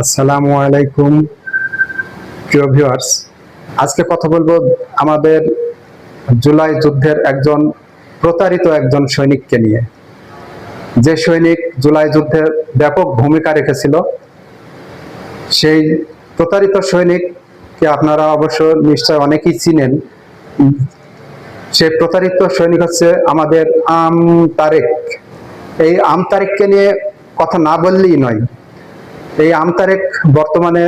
আসসালামু আলাইকুম। প্রিয় ভিউয়ার্স আজকে কথা বলব আমাদের জুলাই যুদ্ধের একজন প্রতারিত একজন সৈনিককে নিয়ে। যে সৈনিক জুলাই যুদ্ধে ব্যাপক ভূমিকা রেখেছিল, সেই প্রতারিত সৈনিককে আপনারা অবশ্য নিশ্চয় অনেকেই চিনেন। সে প্রতারিত সৈনিক হচ্ছে আমাদের আম তারেক। এই আম তারেককে নিয়ে কথা না বললেই নয় এই আমতারেক বর্তমানে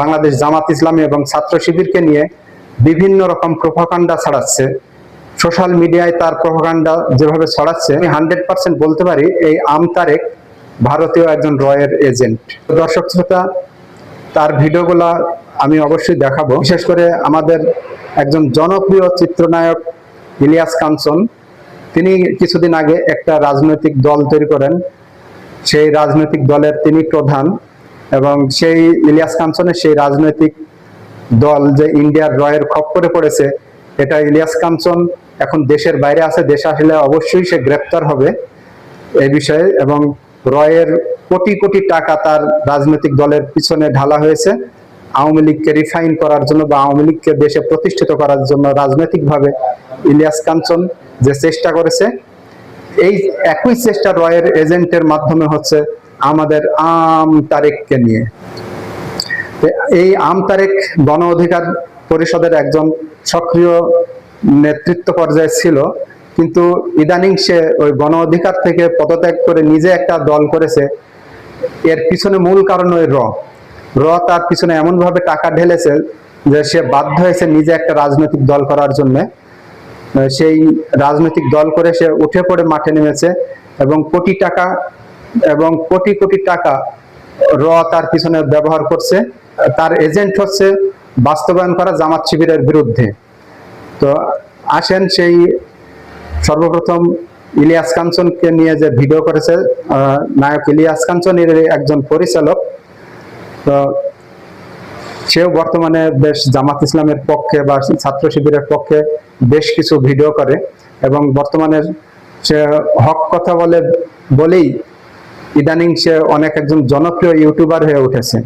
বাংলাদেশ জামাত ইসলামী এবং ছাত্র শিবিরকে নিয়ে বিভিন্ন রকম প্রভাকাণ্ডা ছড়াচ্ছে। সোশ্যাল মিডিয়ায় তার প্রভাকাণ্ডা যেভাবে ছড়াচ্ছে, আমি হান্ড্রেড পার্সেন্ট বলতে পারি এই আমতারেক ভারতীয় একজন রয়ের এজেন্ট দর্শক শ্রোতা, তার ভিডিওগুলা আমি অবশ্যই দেখাবো। বিশেষ করে আমাদের একজন জনপ্রিয় চিত্রনায়ক ইলিয়াস কাঞ্চন, তিনি কিছুদিন আগে একটা রাজনৈতিক দল তৈরি করেন। সেই রাজনৈতিক দলের তিনি প্রধান। এবং সেই ইলিয়াস কাঞ্চনের সেই রাজনৈতিক দল যে ইন্ডিয়ার রয়ের খপ্পরে পড়েছে, এটা ইলিয়াস কাঞ্চন এখন দেশের বাইরে আছে, দেশে আসলে অবশ্যই সে গ্রেপ্তার হবে এই বিষয়ে এবং রয়ের কোটি কোটি টাকা তার রাজনৈতিক দলের পিছনে ঢালা হয়েছে। আওয়ামী লীগকে রিফাইন করার জন্য বা আওয়ামী লীগকে দেশে প্রতিষ্ঠিত করার জন্য রাজনৈতিকভাবে ইলিয়াস কাঞ্চন যে চেষ্টা করেছে, এই একই চেষ্টা রয়ের এজেন্টের মাধ্যমে হচ্ছে আমাদের আম তারেককে নিয়ে। এই আম তারেক গণ অধিকার পরিষদের একজন সক্রিয় নেতৃত্ব পর্যায়ে ছিল, কিন্তু ইদানিং সে ওই গণ অধিকার থেকে পদত্যাগ করে নিজে একটা দল করেছে। এর পিছনে মূল কারণ ওই র। র তার পিছনে এমন ভাবে টাকা ঢেলেছে যে সে বাধ্য হয়েছে নিজে একটা রাজনৈতিক দল করার জন্য। সেই রাজনৈতিক দল করে সে উঠে পড়ে মাঠে নেমেছে এবং কোটি টাকা এবং কোটি কোটি টাকা র তার পিছনে ব্যবহার করছে। তার এজেন্ট হচ্ছে বাস্তবায়ন করা জামাত শিবিরের বিরুদ্ধে। তো আসেন সেই সর্বপ্রথম ইলিয়াস কাঞ্চনকে নিয়ে যে ভিডিও করেছে নায়ক ইলিয়াস কাঞ্চন এর একজন পরিচালক। তো সেও বর্তমানে বেশ জামাত ইসলামের পক্ষে বা ছাত্র শিবিরের পক্ষে বেশ কিছু ভিডিও করে এবং বর্তমানে সে হক কথা বলে, বলেই ইদানিং সে অনেক একজন জনপ্রিয় ইউটিউবার হয়ে উঠেছে।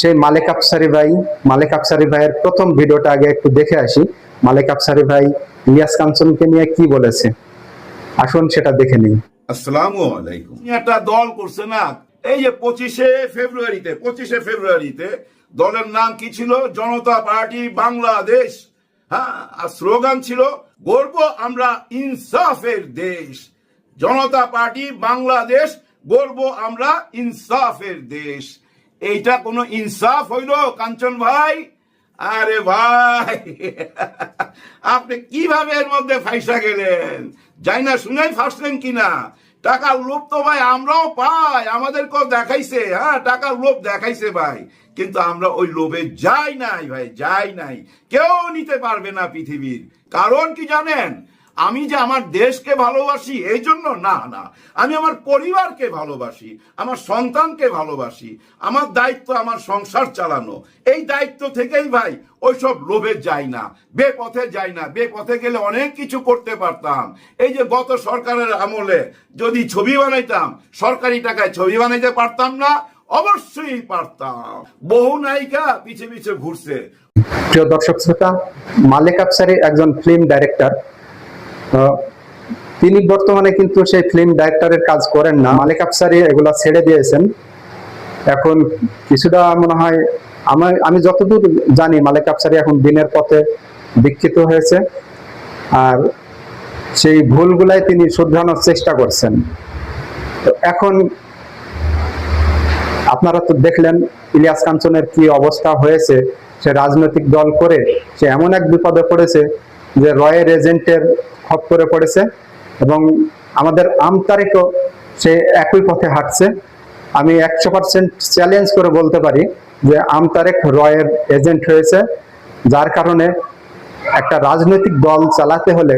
সেই মালিক আফসারি ভাই, মালিক আফসারি ভাইয়ের প্রথম ভিডিওটা আগে একটু দেখে আসি। মালিক আফসারি ভাই ইলিয়াস কাঞ্চনকে নিয়ে কি বলেছে? আসুন সেটা দেখে নিই। আসসালামু আলাইকুম। একটা দল করছে না, এই যে পঁচিশে ফেব্রুয়ারিতে পঁচিশে ফেব্রুয়ারিতে দলের নাম কি ছিল? জনতা পার্টি বাংলাদেশ। হ্যাঁ আর স্লোগান ছিল গর্ব আমরা ইনসাফের দেশ। জনতা পার্টি বাংলাদেশ গর্ব আমরা ইনসাফের দেশ। এইটা কোনো ইনসাফ হইল, কাঞ্চন ভাই? আরে ভাই, আপনি কীভাবে এর মধ্যে ফাইসা গেলেন? যাই না শুনেই ফাঁসলেন কিনা? টাকার লোভ তো ভাই, আমরাও পাই, আমাদের আমাদেরকেও দেখাইছে। হ্যাঁ টাকার লোভ দেখাইছে ভাই, কিন্তু আমরা ওই লোভে যাই নাই ভাই, যাই নাই। কেউ নিতে পারবে না পৃথিবীর। কারণ কি জানেন? আমি যে আমার দেশকে ভালোবাসি, এই জন্য না না। আমি আমার পরিবারকে ভালোবাসি, আমার সন্তানকে ভালোবাসি, আমার দায়িত্ব আমার সংসার চালানো। এই দায়িত্ব থেকেই ভাই, ওইসব লোভে যাই না, বেপথে যাই না। বেপথে গেলে অনেক কিছু করতে পারতাম। এই যে গত সরকারের আমলে যদি ছবি বানাইতাম, সরকারি টাকায় ছবি বানাইতে পারতাম না, অবশ্যই পারতাম। বহু নায়িকা পিছে পিছে ঘুরছে। প্রিয় দর্শক শ্রোতা, মালিক আফসারি একজন ফিল্ম ডাইরেক্টর তিনি বর্তমানে কিন্তু সেই ফিল্ম ডাইরেক্টরের কাজ করেন না। মালিক আফসারি এগুলা ছেড়ে দিয়েছেন। এখন কিছুটা মনে হয় আমার আমি যতদূর জানি, মালিক আফসারি এখন দিনের পথে দীক্ষিত হয়েছে। আর সেই ভুলগুলাই তিনি শুধরানোর চেষ্টা করছেন। তো এখন আপনারা তো দেখলেন ইলিয়াস কাঞ্চনের কি অবস্থা হয়েছে। সে রাজনৈতিক দল করে সে এমন এক বিপদে পড়েছে যে রয়ের এজেন্টের খপ্পরে পড়েছে এবং আমাদের আমতারিকও সে একই পথে হাঁটছে। আমি একশো পার্সেন্ট চ্যালেঞ্জ করে বলতে পারি যে আমতারেক রয়ের এজেন্ট হয়েছে, যার কারণে একটা রাজনৈতিক দল চালাতে হলে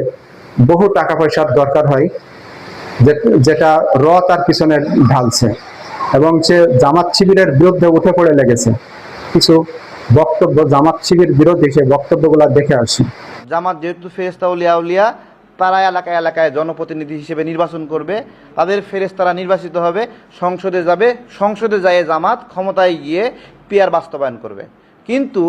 বহু টাকা পয়সার দরকার হয় যেটা র তার পিছনে ঢালছে এবং সে জামাত শিবিরের বিরুদ্ধে উঠে পড়ে লেগেছে। কিছু বক্তব্য জামাত শিবির বিরোধী সে বক্তব্যগুলো দেখে আসি। জামাত যেহেতু ফেরেস্তা উলিয়া উলিয়া তারা এলাকায় এলাকায় জনপ্রতিনিধি হিসেবে নির্বাচন করবে, তাদের ফেরেস্তারা নির্বাচিত হবে, সংসদে যাবে, সংসদে যায় জামাত ক্ষমতায় গিয়ে পিয়ার বাস্তবায়ন করবে। কিন্তু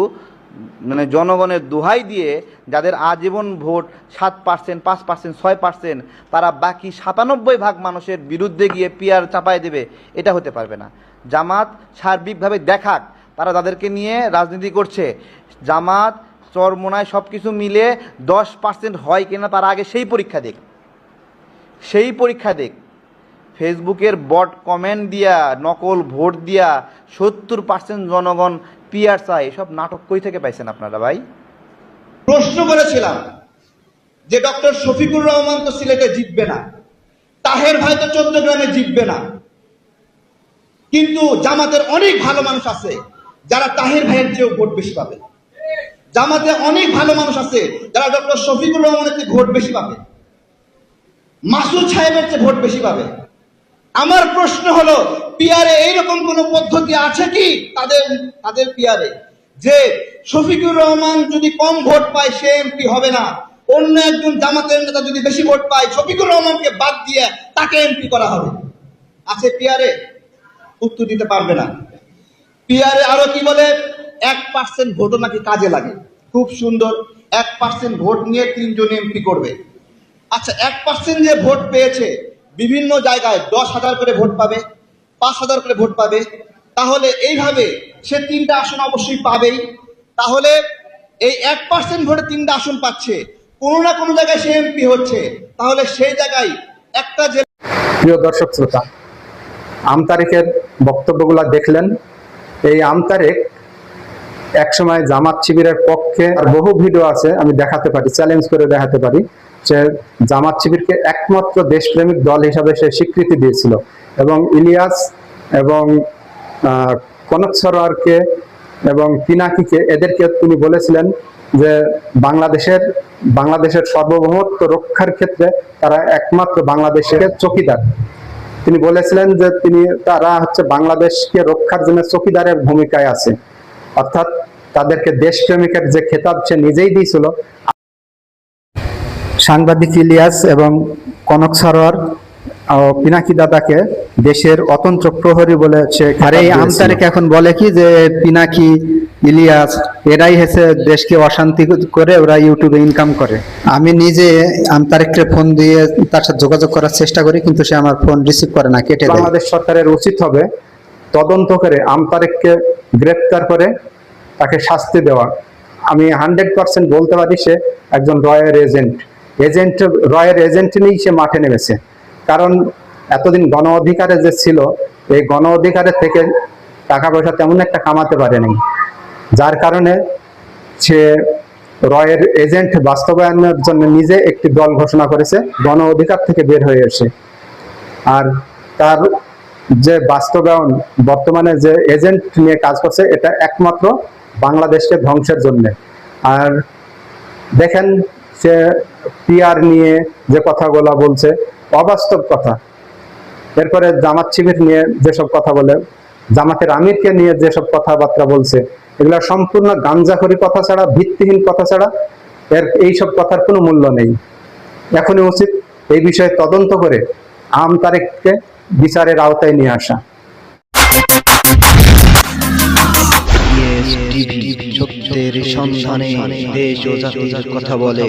মানে জনগণের দোহাই দিয়ে যাদের আজীবন ভোট সাত পার্সেন্ট, পাঁচ পার্সেন্ট, ছয় পার্সেন্ট, তারা বাকি সাতানব্বই ভাগ মানুষের বিরুদ্ধে গিয়ে পিয়ার চাপায় দেবে, এটা হতে পারবে না। জামাত সার্বিকভাবে দেখাক, তারা তাদেরকে নিয়ে রাজনীতি করছে। জামাত চরমোনায় সব কিছু মিলে দশ পার্সেন্ট হয় কিনা তার আগে সেই পরীক্ষা দেখ। সেই পরীক্ষা দেখ। ফেসবুকের বট কমেন্ট দিয়া, নকল ভোট দিয়া সত্তর পার্সেন্ট জনগণ পিয়ার চায়। এসব নাটক কই থেকে পাইছেন আপনারা ভাই? প্রশ্ন করেছিলাম যে ডক্টর শফিকুর রহমান তো সিলেটে জিতবে না। তাহের ভাই তো চোদ্দ গ্রামে জিতবে না। কিন্তু জামাতের অনেক ভালো মানুষ আছে যারা তাহের ভাইয়ের চেয়েও ভোট বেশি পাবে। জামাতে অনেক ভালো মানুষ আছে, যারা ডক্টর শফিকুর রহমানের চেয়ে ভোট বেশি পাবে। মাসুদ সাহেবের চেয়ে ভোট বেশি পাবে। আমার প্রশ্ন হলো পিয়ারে এইরকম কোন পদ্ধতি আছে কি তাদের তাদের পিয়ারে যে শফিকুর রহমান যদি কম ভোট পায়, সে এমপি হবে না। অন্য একজন জামাতের নেতা যদি বেশি ভোট পায়, শফিকুর রহমানকে বাদ দিয়ে তাকে এমপি করা হবে। আছে পিয়ারে উত্তর দিতে পারবে না। পিয়ারে আরও কি বলে? এক পার্সেন্ট ভোটও নাকি কাজে লাগে। খুব সুন্দর, এক পার্সেন্ট ভোট নিয়ে তিনজন এমপি করবে। আচ্ছা এক পার্সেন্ট যে ভোট পেয়েছে, বিভিন্ন জায়গায় দশ হাজার করে ভোট পাবে, পাঁচ হাজার করে ভোট পাবে। তাহলে এইভাবে সে তিনটা আসন অবশ্যই পাবেই। তাহলে এই এক পার্সেন্ট ভোটে তিনটা আসন পাচ্ছে, কোনো না কোনো জায়গায় সে এমপি হচ্ছে। তাহলে সেই জায়গায় একটা যে প্রিয় দর্শক শ্রোতা আমতারেকের বক্তব্যগুলো দেখলেন। এই আমতারেক একসময় জামাত শিবিরের পক্ষে বহু ভিডিও আছে, আমি দেখাতে পারি চ্যালেঞ্জ করে দেখাতে পারি যে জামাত শিবিরকে একমাত্র দেশপ্রেমিক দল হিসাবে সে স্বীকৃতি দিয়েছিল এবং ইলিয়াস এবং কনক সরোয়ারকে এবং পিনাকিকে এদেরকে তিনি বলেছিলেন যে বাংলাদেশের বাংলাদেশের সার্বভৌমত্ব রক্ষার ক্ষেত্রে তারা একমাত্র বাংলাদেশের চকিদার। তিনি বলেছিলেন যে তিনি, তারা হচ্ছে বাংলাদেশকে রক্ষার জন্য চকিদারের ভূমিকায় আছে। অর্থাৎ তাদেরকে দেশপ্রেমিকের যে খেতাব সে নিজেই দিয়েছিল। সাংবাদিক ইলিয়াস এবং কনক সরোয়ার ও পিনাকি দাদাকে দেশের অতন্ত্র প্রহরী বলে সে আর এই আমতারেক এখন বলে কি যে পিনাকি ইলিয়াস এরাই হচ্ছে দেশকে অশান্তি করে ওরা ইউটিউবে ইনকাম করে। আমি নিজে আমতারেককে ফোন দিয়ে তার সাথে যোগাযোগ করার চেষ্টা করি কিন্তু সে আমার ফোন রিসিভ করে না কেটে বাংলাদেশ সরকারের উচিত হবে তদন্ত করে আমতারেককে গ্রেপ্তার করে তাকে শাস্তি দেওয়া। আমি হান্ড্রেড পার্সেন্ট বলতে পারি সে একজন রয়ের এজেন্ট। এজেন্ট, রয়ের এজেন্ট নিয়েই সে মাঠে নেমেছে। কারণ এতদিন গণ অধিকারে যে ছিল, এই গণ অধিকারের থেকে টাকা পয়সা তেমন একটা কামাতে পারেনি। যার কারণে সে রয়ের এজেন্ট বাস্তবায়নের জন্য নিজে একটি দল ঘোষণা করেছে, গণ অধিকার থেকে বের হয়ে এসে। আর তার যে বাস্তবায়ন, বর্তমানে যে এজেন্ট নিয়ে কাজ করছে, এটা একমাত্র বাংলাদেশকে ধ্বংসের জন্য। আর দেখেন সে পিয়ার নিয়ে যে কথাগুলো বলছে, অবাস্তব কথা। এরপরে জামাত শিবির নিয়ে যেসব কথা বলে জামাতের আমিরকে নিয়ে যেসব কথাবার্তা বলছে, এগুলো সম্পূর্ণ গাঞ্জাখড়ি কথা ছাড়া, ভিত্তিহীন কথা ছাড়া, এর এইসব কথার কোনো মূল্য নেই। এখনই উচিত এই বিষয়ে তদন্ত করে আম তারেককে বিচারের আওতায় নিয়ে আসা। সন্ধানে দেশ ও জাতির কথা বলে।